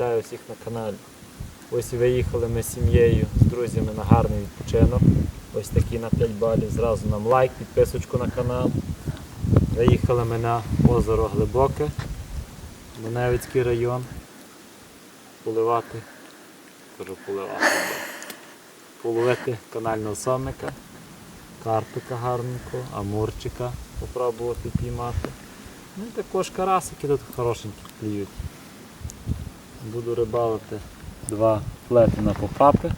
Вітаю всіх на каналі. Ось виїхали ми з сім'єю, з друзями на гарний відпочинок. Ось такий на 5 балів. Зразу нам лайк, підписочку на канал. Виїхали ми на озеро Глибоке, Доневицький район. Поливати. Кажу поливати. Половити канального сомика, карпика гарненького, амурчика попробувати піймати. Ну і також карасики тут хорошенькі клюють. Буду рибалити два флети на попапи,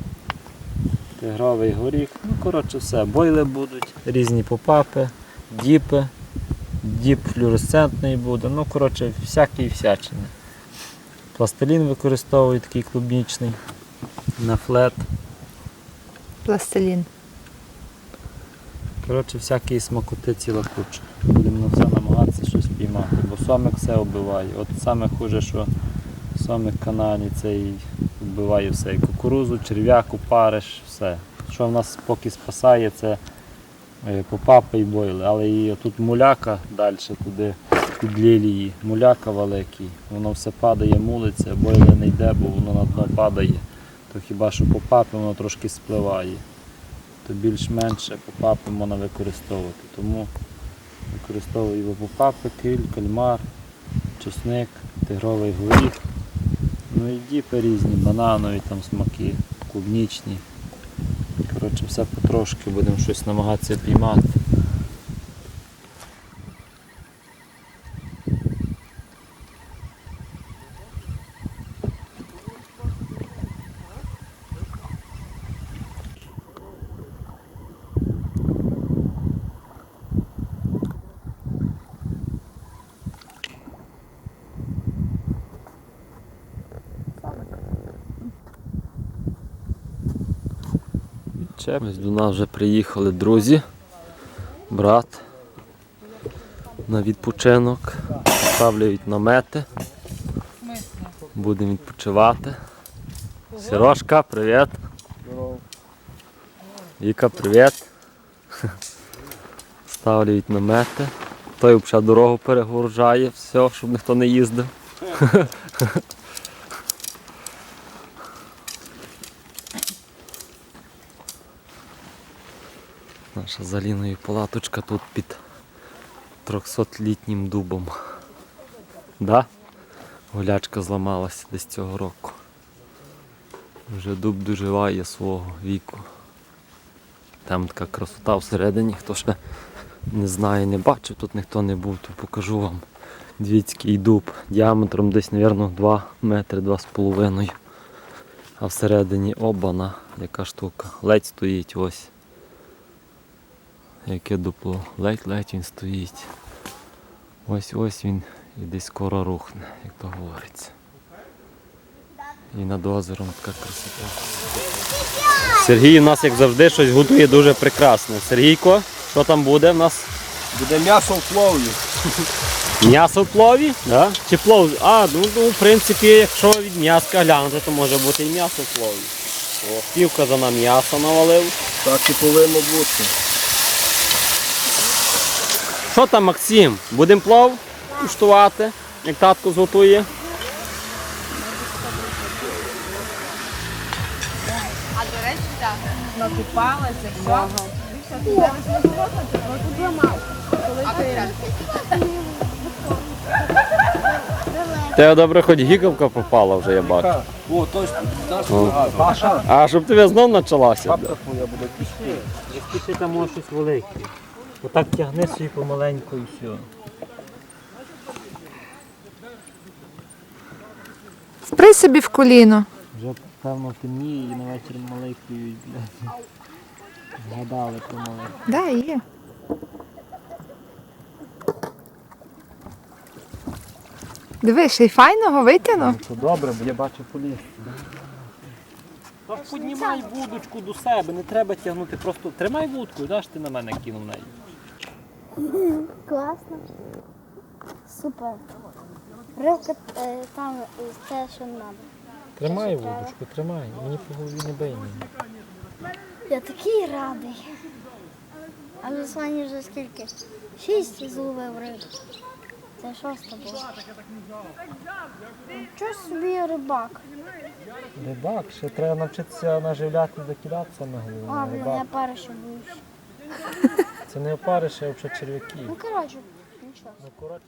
тигровий горіх. Ну, коротше, все. Бойли будуть, різні попапи, діпи, діп флюоресцентний буде. Ну, коротше, всякий всячини. Пластилін використовую такий клубнічний на флет. Пластилін. Коротше, всякі смакоти ціла куча. Будемо на все намагатися щось піймати, бо сомик все вбиває. От саме хуже, що в каналі цей вбиває все. І кукурузу, черв'яку, париш, все. Що в нас поки спасає, це е, попапи і бойли. Але і тут муляка далі туди під лілії. Муляка великий. Воно все падає, мулиться, бойли не йде, бо воно на дно падає. То хіба що попапи воно трошки спливає то більш-менше попапи можна використовувати. Тому використовую попапи, киль, кальмар, чесник, тигровий горіх. Ну і діпи різні, бананові там смаки, клубнічні. Коротше, все потрошки будемо щось намагатися піймати. Ось до нас вже приїхали друзі, брат на відпочинок, ставляють намети. Будемо відпочивати. Сірошка, привіт. Віка, привіт. Ставляють намети. Той взагалі дорогу перегорожає, все, щоб ніхто не їздив. Наша з Аліною палаточка тут під 300-літнім дубом. Да? Гулячка зламалася десь цього року. Вже дуб доживає свого віку. Там така красота всередині, хто ще не знає, не бачив, тут ніхто не був, то покажу вам двіцький дуб діаметром десь, мабуть, 2 метри, 2,5. А всередині обана, яка штука. Ледь стоїть ось. Яке дупло. Ледь-ледь він стоїть. Ось ось він і десь скоро рухне, як то говориться. І над озером така красота. Сергій у нас, як завжди, щось готує дуже прекрасне. Сергійко, що там буде в нас? Буде м'ясо в пловлі. М'ясо в плові? Да? Чи плов? А, ну, ну в принципі, якщо від м'яска глянути, то може бути і м'ясо в плові. О, пів казана м'яса навалив. Так і повинно бути. Що там, Максим? Будемо плов куштувати, як татко зготує. А до речі, так. Накупалася, все. Тебе добре, хоч гікавка попала вже, я бачу. О, точно. Паша. А щоб тебе знов почалася. Бабка твоя буде пішки. Якщо там може щось велике. Отак тягни собі помаленьку і все. Сприй собі в коліно. Вже певно темніє і на вечір маленькою згадали про маленьку. Да, є. Диви, ще й файного витягнув. Це добре, бо я бачу поліс. Так піднімай вудочку до себе, не треба тягнути, просто тримай вудку, даш ти на мене кинув неї. Класно. Супер. Рибка е, там те, що треба. Тримай вудочку, тримай, мені по голові не бий мені. Я такий радий. А Руслані вже скільки? Шість зловив риб. Це з тобою? Чого собі рибак? Рибак, ще треба навчитися наживляти, закидатися на голову. А, блін, я перше боюсь. Це не опариші, а взагалі черв'яки. Ну, коротше, нічого. Ну, коротше.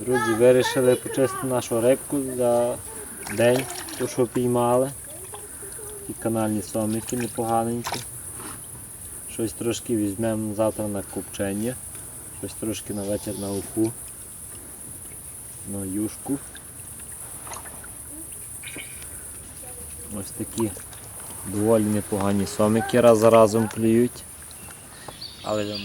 Друзі, вирішили почистити нашу рибку за день, ту, що піймали. І канальні сомики непоганенькі. Щось трошки візьмемо завтра на копчення. Щось трошки на вечір на уху. На юшку. Ось такі доволі непогані сомики раз за разом клюють. Але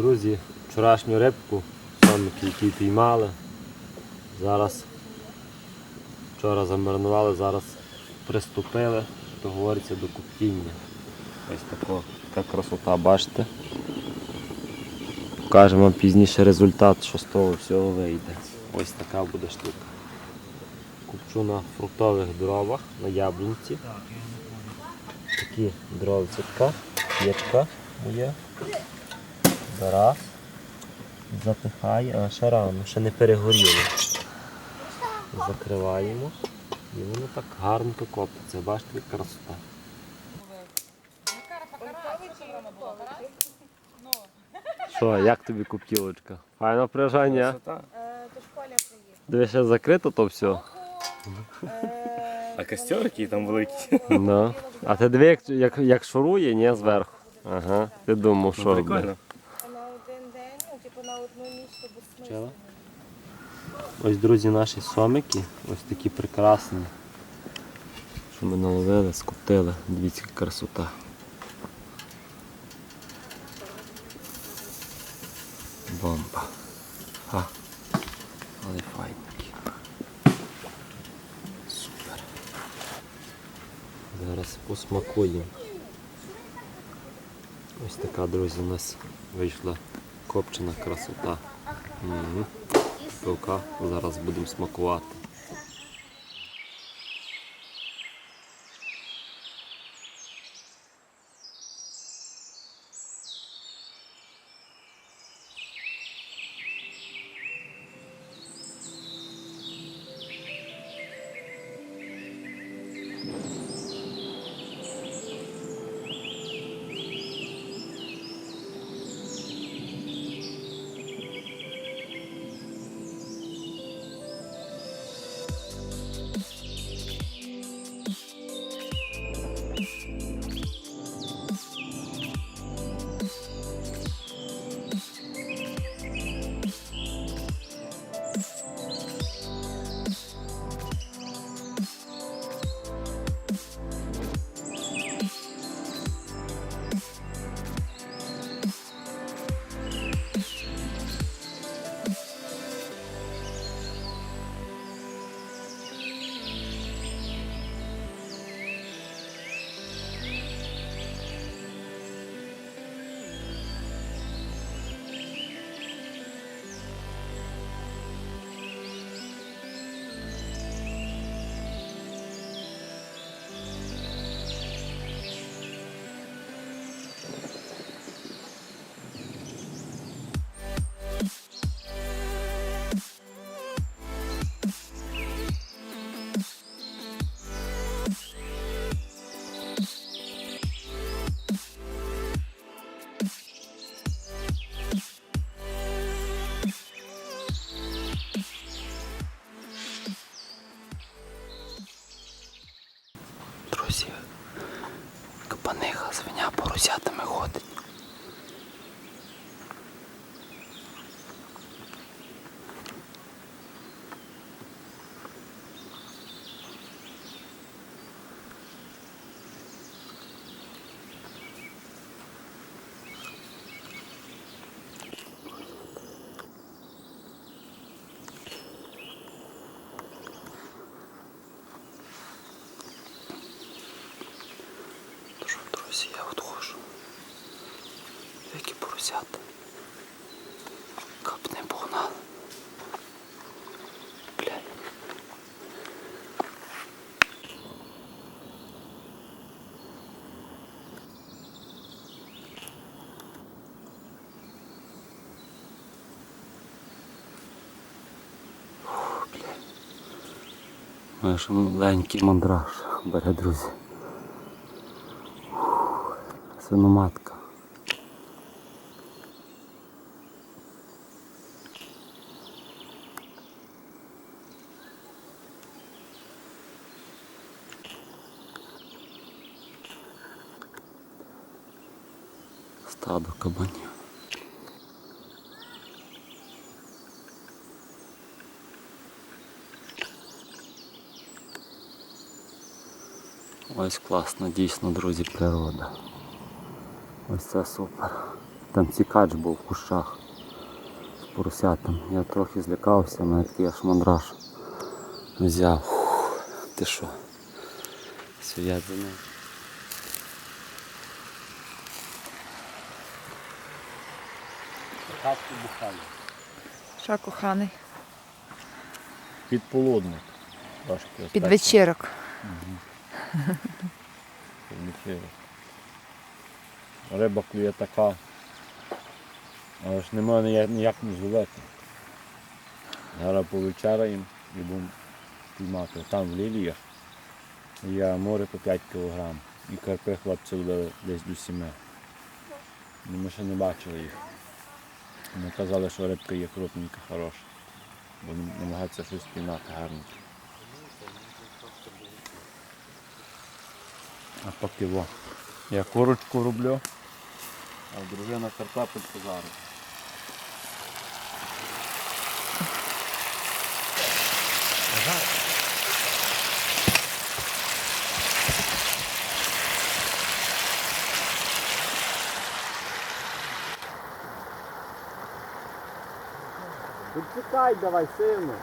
Друзі, вчорашню рибку, сомики, які піймали. Зараз вчора замаринували, зараз приступили, то говориться до куптіння. Ось тако, така красота, бачите. Покажемо вам пізніше результат, що з того всього вийде. Ось така буде штука. Купчу на фруктових дровах, на яблунці. Такі дровцятка, єтка є. Раз. Запихай, а ще рано, ще не перегоріло. Закриваємо. І воно так гарненько копиться. Бачите, яка красота. Що, як тобі куптілочка? Файна прижання. Диви, ще закрито то все. А костер який там великий. Да. А ти диви, як, як, як шурує, ні, зверху. Ага, ти думав, що робить. Прикольно. На один день, ну, типу на одну ніч, то без смислу. Почала? Ось, друзі, наші сомики, ось такі прекрасні. Що ми наловили, скоптили. Дивіться, яка красота. Бомба. А, але файненькі. Супер. Зараз посмакуємо. Ось така, друзі, у нас вийшла копчена красота. Угу. Пилка. Зараз будемо смакувати. Ж маленький мандраж бере, друзі. Свиноматка. Стадо кабанів. Ось класно, дійсно, друзі, природа. Ось це супер. Там цікач був в кущах з поросятами. Я трохи злякався, мене такий аж мандраж взяв. Фух, ти що? Свят за ним. Хатку бухали. Що, коханий? Підполудник. Під вечірок. вечірок. Риба клює така. Але ж немає ніяк, не зловити. Зараз повечеряємо і будемо піймати. Там в ліліях є море по 5 кг. І карпи хлопці ловили десь до 7. Ну, Ми ще не бачили їх. Вони казали, що рибка є крупненька, хороша. Бо намагаються щось піймати гарненьке. А поки во. Я курочку роблю, а дружина картопельку зараз. Почекай давай, сильно.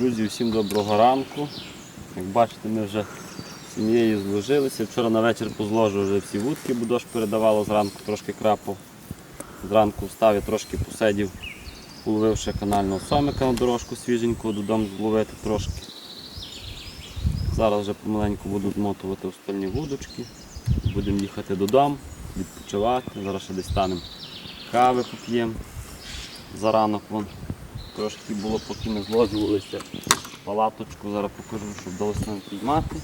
Друзі, всім доброго ранку. Як бачите, ми вже з сім'єю зложилися. Вчора на вечір позложив вже всі вудки, бо дощ передавало зранку, трошки крапав. Зранку встав і трошки посидів, половив ще канального сомика на дорожку свіженького, додому зловити трошки. Зараз вже помаленьку буду змотувати у стальні вудочки. Будемо їхати додому, відпочивати. Зараз ще десь станемо кави поп'ємо. Заранок вон трошки було, поки ми зложувалися. Палаточку зараз покажу, щоб вдалося нам піймати.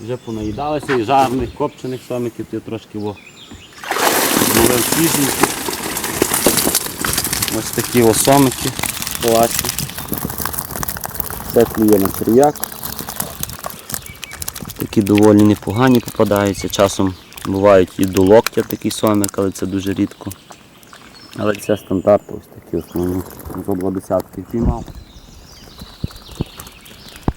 Вже понаїдалися і жарних, копчених сомиків, я трошки зловив свіженьких. Ось такі осомики класні. Все клює на черв'як. Такі доволі непогані попадаються. Часом бувають і до локтя такий сомик, але це дуже рідко. Але це стандарт, ось такі основні. Зо два десятки піймав.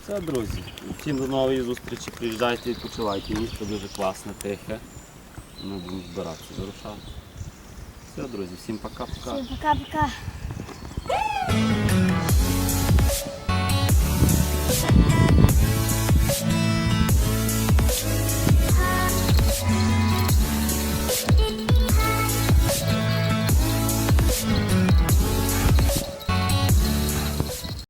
Все, друзі. Всім до нової зустрічі. Приїжджайте, відпочивайте. Місто дуже класне, тихе. Ми будемо збиратися, вирушати. Все, друзі, всім пока-пока. Всім пока-пока.